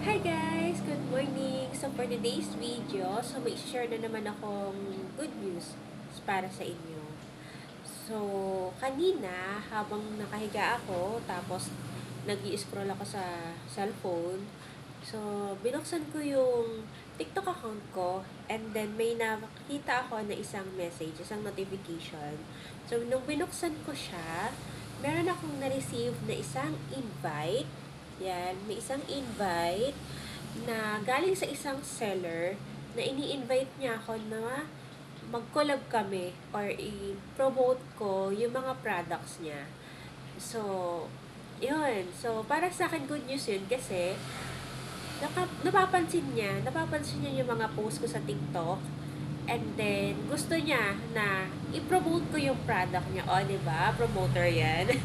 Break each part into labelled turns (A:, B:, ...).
A: Hi guys! Good morning! So for today's video, so may share na naman akong good news para sa inyo. So, kanina, habang nakahiga ako, tapos nag scroll ako sa cellphone, so, binuksan ko yung TikTok account ko, and then may nakita ako na isang message, isang notification. So, nung binuksan ko siya, meron akong na-receive na isang invite yan, may isang invite na galing sa isang seller na ini-invite niya ako na mag-collab kami or i-promote ko yung mga products niya. So, yun. So, para sa akin, good news yun kasi naka, napapansin niya, napapansin niya yung mga post ko sa TikTok and then gusto niya na i-promote ko yung product niya. O, di ba? Promoter yan.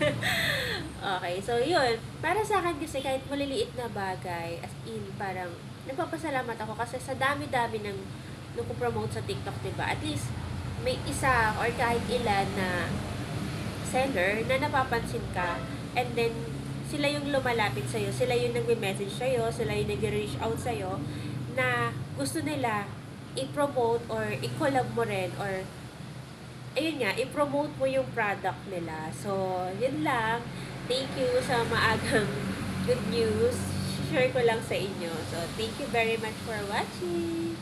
A: Okay, so yun. Para sa akin kasi kahit maliliit na bagay, as in parang nagpapasalamat ako kasi sa dami-dami ng nung promote sa TikTok, 'di ba? At least may isa or kahit ilan na seller na napapansin ka and then sila yung lumalapit sa'yo, sila yung nagme-message sa'yo, sila yung nag-reach out sa'yo na gusto nila i-promote or i-collab mo rin or ayun nga, i-promote mo yung product nila. So, yun lang. Thank you sa maagang good news. Share ko lang sa inyo. So, thank you very much for watching.